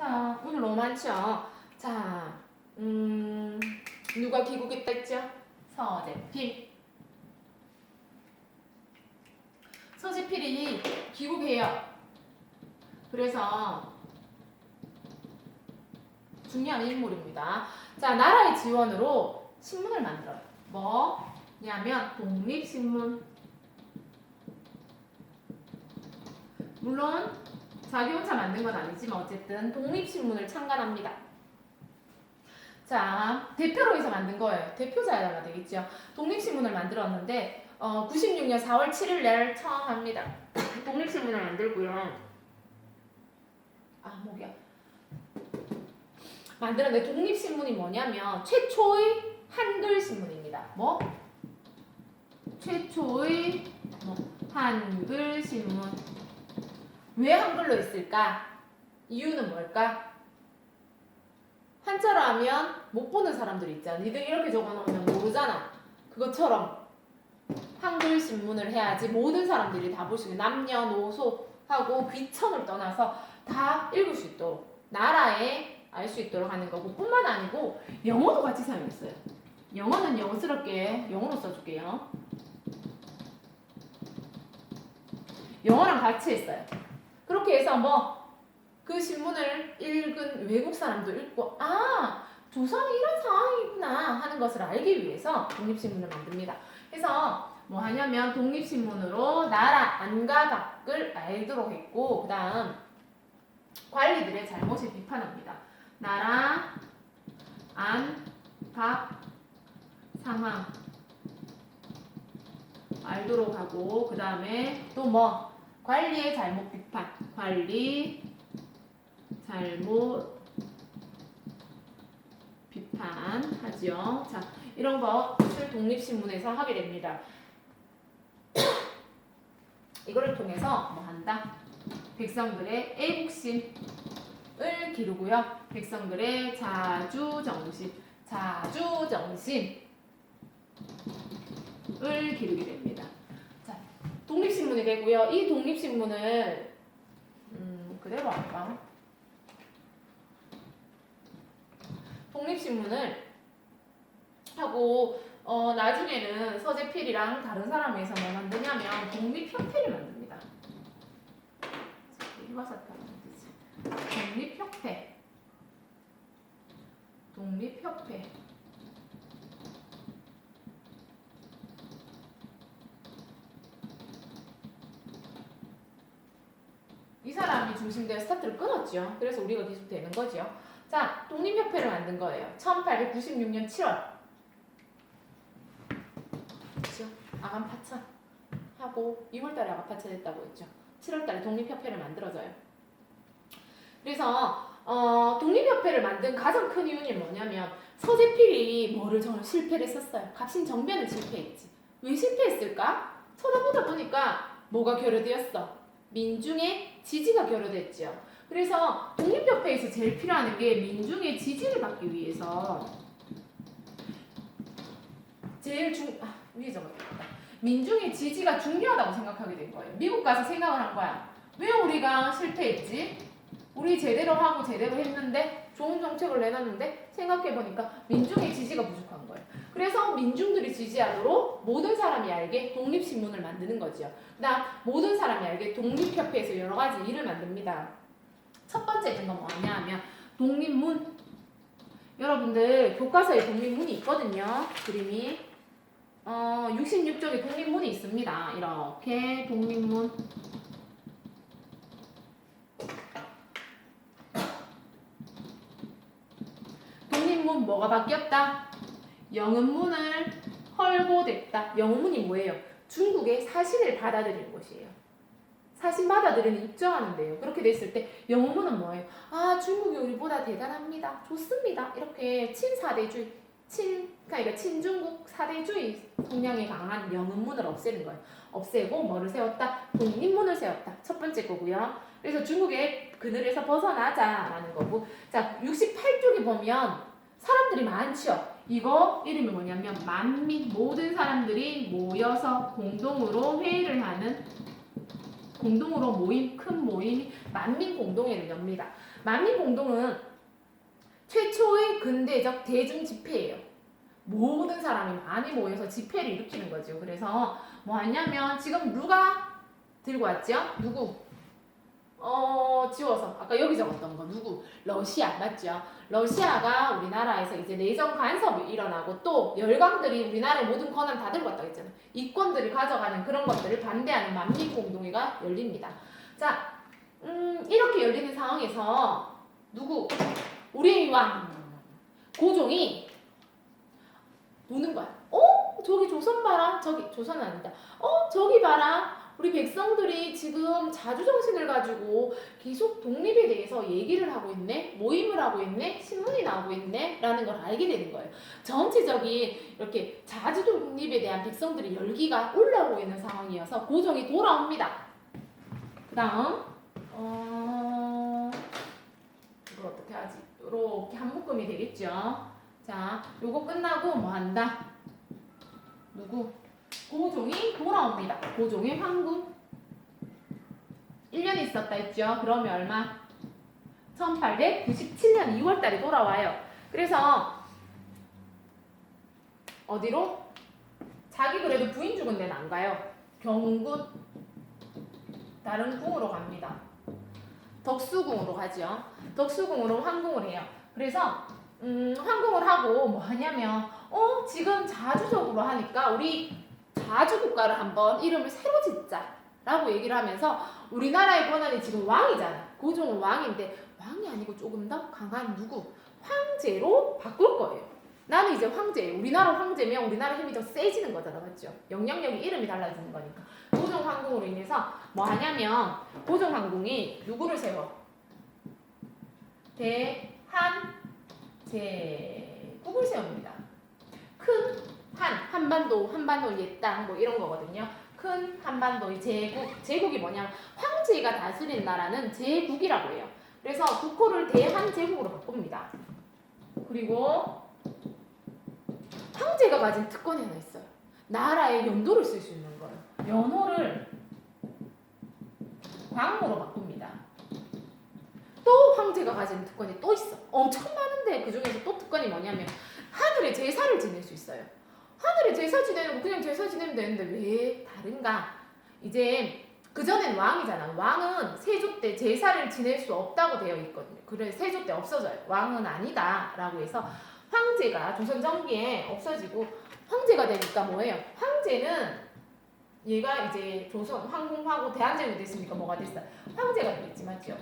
자, 오늘 너무 많죠? 자, 음, 누가 귀국했다 했죠? 서재필. 서재필이 귀국해요. 그래서 중요한 인물입니다. 자, 나라의 지원으로 신문을 만들어요. 뭐냐면 독립신문. 물론 자기 혼자 만든 건 아니지만 어쨌든 독립신문을 창간합니다. 자, 대표로 해서 만든 거예요. 대표자가 되겠죠. 독립신문을 만들었는데 어, 96년 4월 7일 날 처음 합니다. 독립신문을 만들고요. 아, 목이야. 만들었는데 독립신문이 뭐냐면 최초의 한글 신문입니다. 뭐? 최초의 뭐, 한글 신문. 왜 한글로 했을까? 이유는 뭘까? 한자로 하면 못 보는 사람들이 있잖아. 니들 이렇게 적어놓으면 모르잖아. 그것처럼 한글 신문을 해야지 모든 사람들이 다 볼 수 있는 남녀노소 하고 귀천을 떠나서 다 읽을 수 있도록 나라에 알 수 있도록 하는 거고 뿐만 아니고 영어도 같이 사용했어요. 영어는 영어스럽게 영어로 써줄게요. 영어랑 같이 했어요. 그렇게 해서 뭐 그 신문을 읽은 외국 사람도 읽고 아 조선이 이런 상황이구나 하는 것을 알기 위해서 독립신문을 만듭니다. 그래서 뭐 하냐면 독립신문으로 나라 안과 밖을 알도록 했고 그 다음 관리들의 잘못을 비판합니다. 나라 안, 밖, 상황 알도록 하고 그 다음에 또 뭐 관리의 잘못 비판 관리 잘못 비판하지요. 자 이런 것을 독립신문에서 하게 됩니다. 이거를 통해서 뭐 한다? 백성들의 애국심을 기르고요. 백성들의 자주정신, 자주정신을 기르게 됩니다. 자, 독립신문이 되고요. 이 독립신문을 음, 그대로 할까? 독립신문을 하고 어, 나중에는 서재필이랑 다른 사람이 해서 뭐 만드냐면 독립협회를 만듭니다. 독립협회. 독립협회. 이 사람이 중심되어 스타트를 끊었죠. 그래서 우리가 계속 되는 거죠. 자, 독립협회를 만든 거예요. 1896년 7월. 그렇죠? 아간 파차 하고 2월달에 아간 파차 됐다고 했죠. 7월달에 독립협회를 만들어져요. 그래서 어, 독립협회를 만든 가장 큰 이유는 뭐냐면 서재필이 뭐를 정말 실패를 했었어요. 갑신 정변을 실패했지. 왜 실패했을까? 쳐다보다 보니까 뭐가 결여되었어? 민중의 지지가 결여됐죠. 그래서 독립협회에서 제일 필요한 게 민중의 지지를 받기 위해서 제일 중 아, 위에 적었다. 민중의 지지가 중요하다고 생각하게 된 거예요. 미국 가서 생각을 한 거야. 왜 우리가 실패했지? 우리 제대로 하고 제대로 했는데 좋은 정책을 내놨는데 생각해 보니까 민중의 지지가 부족한 거예요. 그래서 민중들이 지지하도록 모든 사람이 알게 독립신문을 만드는 거죠. 그다음 모든 사람이 알게 독립협회에서 여러 가지 일을 만듭니다. 첫 번째 건 뭐냐면 독립문. 여러분들 교과서에 독립문이 있거든요. 그림이 어 66쪽에 독립문이 있습니다. 이렇게 독립문. 독립문 뭐가 바뀌었다? 영은문을 헐고 됐다. 영은문이 뭐예요? 중국의 사실을 받아들이는 것이에요. 사실 받아들이는 입증하는데요. 그렇게 됐을 때 영어문은 뭐예요? 아 중국이 우리보다 대단합니다. 좋습니다. 이렇게 친사대주의, 친 그러니까 친중국 사대주의 성향이 강한 영문문을 없애는 거예요. 없애고 뭐를 세웠다? 독립문을 세웠다. 첫 번째 거고요. 그래서 중국의 그늘에서 벗어나자라는 거고. 자 68쪽에 보면 사람들이 많죠. 이거 이름이 뭐냐면 만민 모든 사람들이 모여서 공동으로 회의를 하는 공동으로 모임, 큰 모임, 만민 공동회를 엽니다. 만민 공동은 최초의 근대적 대중 집회예요. 모든 사람이 많이 모여서 집회를 일으키는 거죠. 그래서 뭐 하냐면 지금 누가 들고 왔죠? 누구? 어 지워서 아까 여기 적었던 거 누구? 러시아 맞죠? 러시아가 우리나라에서 이제 내정 간섭이 일어나고 또 열강들이 우리나라의 모든 권한 다 들고 왔다고 했잖아요. 이권들을 가져가는 그런 것들을 반대하는 만민 공동회가 열립니다. 자, 음, 이렇게 열리는 상황에서 누구? 우리의 왕 고종이 보는 거야. 어? 저기 조선 봐라. 저기 조선은 아니다. 어? 저기 봐라. 우리 백성들이 지금 자주정신을 가지고 계속 독립에 대해서 얘기를 하고 있네, 모임을 하고 있네, 신문이 나오고 있네, 라는 걸 알게 되는 거예요. 전체적인 이렇게 자주 독립에 대한 백성들의 열기가 올라오고 있는 상황이어서 고종이 돌아옵니다. 그 다음, 어, 이걸 어떻게 하지? 이렇게 한 묶음이 되겠죠. 자, 요거 끝나고 뭐 한다? 누구? 고종이 돌아옵니다. 고종의 황궁. 1년 있었다 했죠. 그러면 얼마? 1897년 2월 달에 돌아와요. 그래서 어디로? 자기 그래도 부인 죽은 데는 안 가요. 경군 다른 궁으로 갑니다. 덕수궁으로 가죠. 덕수궁으로 황궁을 해요. 그래서 음, 황궁을 하고 뭐 하냐면 어 지금 자주적으로 하니까 우리 자주 국가를 한번 이름을 새로 짓자라고 얘기를 하면서 우리나라의 권한이 지금 왕이잖아. 고종은 왕인데 왕이 아니고 조금 더 강한 누구 황제로 바꿀 거예요. 나는 이제 황제예요. 우리나라 황제면 우리나라 힘이 더 세지는 거잖아, 맞죠? 영향력이 이름이 달라지는 거니까. 고종 황궁으로 인해서 뭐 하냐면 고종 황궁이 누구를 세워? 대한 제국을 세웁니다. 큰 한, 한반도, 한반도 옛땅 뭐 이런 거거든요. 큰 한반도의 제국, 제국이 뭐냐면 황제가 다스리는 나라는 제국이라고 해요. 그래서 국호를 대한 제국으로 바꿉니다. 그리고 황제가 가진 특권이 하나 있어요. 나라의 연도를 쓸 수 있는 거예요. 연호를 광으로 바꿉니다. 또 황제가 가진 특권이 또 있어. 엄청 많은데 그 중에서 또 특권이 뭐냐면 하늘에 제사를 지낼 수 있어요. 하늘에 제사 지내는 거 그냥 제사 지내면 되는데 왜 다른가? 이제 그 전엔 왕이잖아. 왕은 세조 때 제사를 지낼 수 없다고 되어 있거든요. 그래 세조 때 없어져요. 왕은 아니다라고 해서 황제가 조선 전기에 없어지고 황제가 되니까 뭐예요? 황제는 얘가 이제 조선 황궁하고 대한제국이 됐으니까 뭐가 됐어? 황제가 맞죠?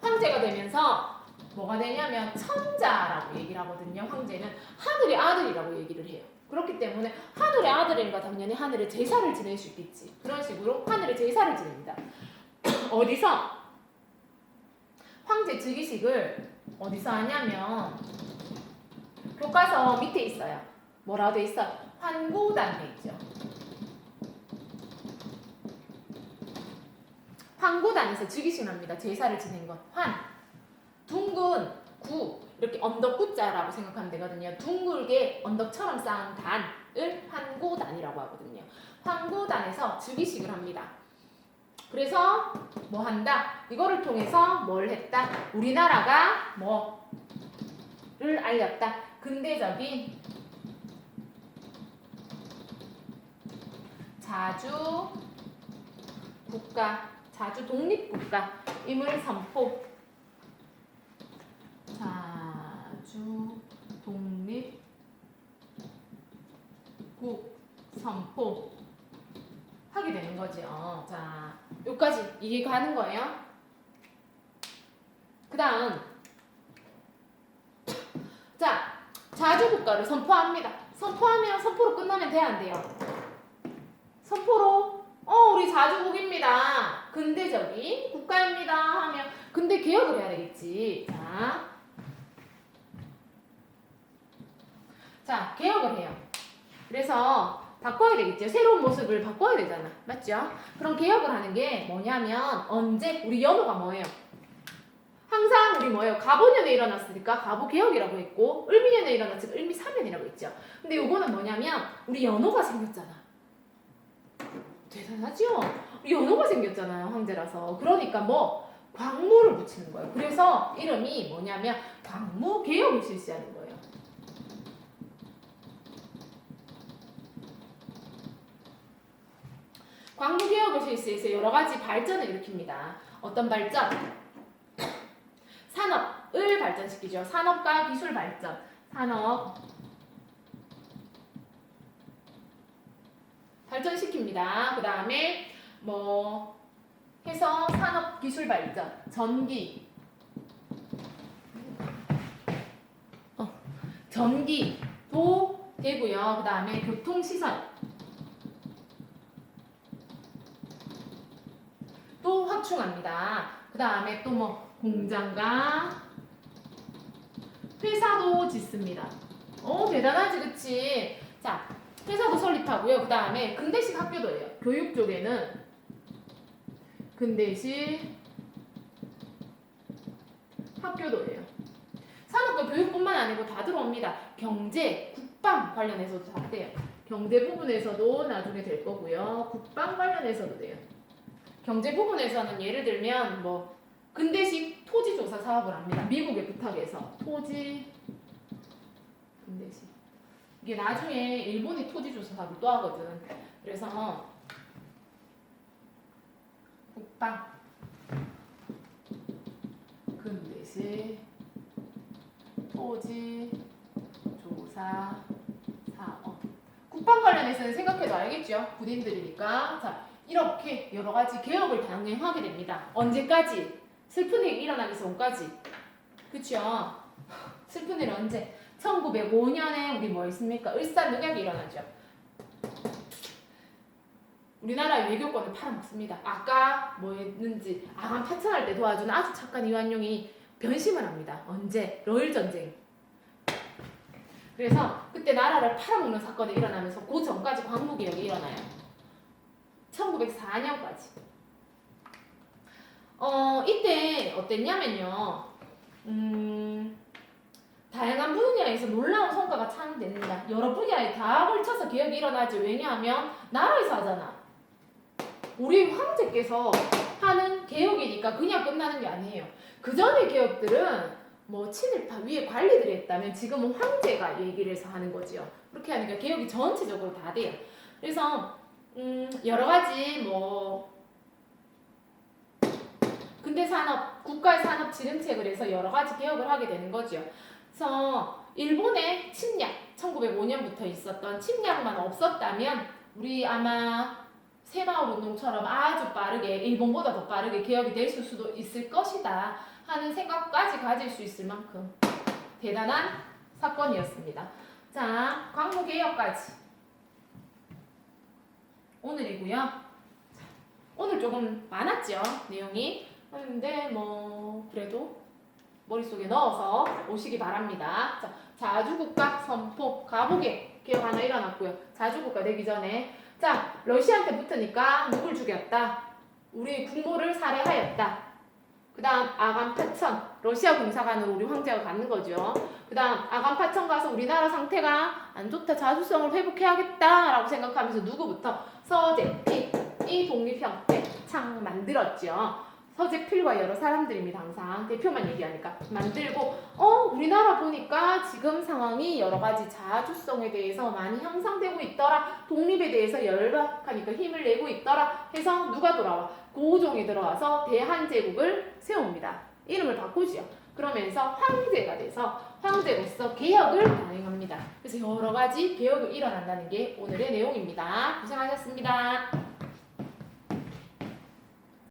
황제가 되면서 뭐가 되냐면 천자라고 얘기를 하거든요. 황제는 하늘의 아들이라고 얘기를 해요. 그렇기 때문에 하늘의 아들이니까 당연히 하늘의 제사를 지낼 수 있겠지. 그런 식으로 하늘의 제사를 지냅니다. 어디서? 황제 즉위식을 어디서 하냐면 교과서 밑에 있어요. 뭐라고 돼 있어? 환고단 돼 있죠. 환고단에서 즉위식 합니다. 제사를 지낸 것. 환. 이렇게 언덕구자라고 생각하면 되거든요. 둥글게 언덕처럼 쌓은 단을 환고단이라고 하거든요. 환고단에서 즉위식을 합니다. 그래서 뭐 한다? 이거를 통해서 뭘 했다? 우리나라가 뭐를 알렸다. 근대적인 자주 국가, 자주 독립 국가임을 선포. 자주 독립국 선포 하게 되는 거죠. 자, 여기까지 이해가 가는 거예요. 그 다음 자, 자주 국가를 선포합니다. 선포하면 선포로 끝나면 돼야 안 돼요? 선포로 어 우리 자주국입니다. 근대적인 국가입니다 하면 근대 개혁을 해야 되겠지. 자, 자 개혁을 해요. 그래서 바꿔야 되겠죠. 새로운 모습을 바꿔야 되잖아. 맞죠? 그럼 개혁을 하는 게 뭐냐면 언제 우리 연호가 뭐예요? 항상 우리 뭐예요? 가보년에 일어났으니까 가보 개혁이라고 했고 을미년에 일어났으니까 을미 사면이라고 했죠. 근데 요거는 뭐냐면 우리 연호가 생겼잖아. 대단하죠? 우리 연호가 생겼잖아요, 황제라서. 그러니까 뭐 광무를 붙이는 거예요. 그래서 이름이 뭐냐면 광무 개혁을 실시하는 거예요. 광무 개혁을 실시해서 여러 가지 발전을 일으킵니다. 어떤 발전? 산업을 발전시키죠. 산업과 기술 발전. 산업 발전시킵니다. 그 다음에 뭐 해서 산업 기술 발전, 전기, 어, 전기도 되고요. 그 다음에 교통 시설 또 확충합니다. 그 다음에 또 뭐 공장과 회사도 짓습니다. 오 대단하지 그치? 자 회사도 설립하고요. 그 다음에 근대식 학교도 해요. 교육 쪽에는 근대식 학교도 해요. 산업과 교육뿐만 아니고 다 들어옵니다. 경제, 국방 관련해서도 다 돼요. 경제 부분에서도 나중에 될 거고요. 국방 관련해서도 돼요. 경제 부분에서는 예를 들면 뭐 근대식 토지 조사 사업을 합니다. 미국에 부탁해서 토지 근대식 이게 나중에 일본이 토지 조사 사업을 또 하거든. 그래서 국방 근대식 토지 조사 사업 국방 관련해서는 생각해도 알겠죠? 군인들이니까 자 이렇게 여러 가지 개혁을 단행하게 됩니다. 언제까지? 슬픈 일이 일어나기 전까지. 그쵸? 슬픈 일 언제? 1905년에 우리 뭐 있습니까? 을사늑약이 일어나죠. 우리나라 외교권을 팔아먹습니다. 아까 뭐 했는지 아간 파천할 때 도와주는 아주 착한 이완용이 변심을 합니다. 언제? 러일 전쟁. 그래서 그때 나라를 팔아먹는 사건이 일어나면서 그 전까지 광무개혁이 일어나요. 1904년까지. 어, 이때 어땠냐면요. 음, 다양한 분야에서 놀라운 성과가 참 됩니다. 여러 분야에 다 걸쳐서 개혁이 일어나죠. 왜냐하면 나라에서 하잖아. 우리 황제께서 하는 개혁이니까 그냥 끝나는 게 아니에요. 그 전의 개혁들은 뭐 친일파 위에 관리들이 했다면 지금은 황제가 얘기를 해서 하는 거지요. 그렇게 하니까 개혁이 전체적으로 다 돼요. 그래서 음, 여러 가지 뭐 근대 산업, 국가 산업 지능책을 해서 여러 가지 개혁을 하게 되는 거죠. 그래서 일본의 침략, 1905년부터 있었던 침략만 없었다면 우리 아마 새마을 운동처럼 아주 빠르게 일본보다 더 빠르게 개혁이 됐을 수도 있을 것이다 하는 생각까지 가질 수 있을 만큼 대단한 사건이었습니다. 자, 광무 개혁까지 오늘이고요. 오늘 조금 많았죠 내용이. 근데 뭐 그래도 머릿속에 넣어서 오시기 바랍니다. 자, 자주국가 선포 가복의 개혁 하나 일어났고요. 자주국가 되기 전에 자 러시아한테 붙으니까 누굴 죽였다? 우리 국모를 살해하였다. 그 다음 아간 파천 러시아 공사관으로 우리 황제가 갖는 거죠. 그 다음 아간 파천 가서 우리나라 상태가 안 좋다 자주성을 회복해야겠다 라고 생각하면서 누구부터 서재필 이 독립형태 창 만들었죠. 서재필과 여러 사람들입니다. 항상 대표만 얘기하니까 만들고 어 우리나라 보니까 지금 상황이 여러 가지 자주성에 대해서 많이 향상되고 있더라 독립에 대해서 열박하니까 힘을 내고 있더라 해서 누가 돌아와 고종이 들어와서 대한제국을 세웁니다. 이름을 바꾸지요. 그러면서 황제가 돼서 황제로서 개혁을 단행합니다. 그래서 여러 가지 개혁이 일어난다는 게 오늘의 내용입니다. 고생하셨습니다.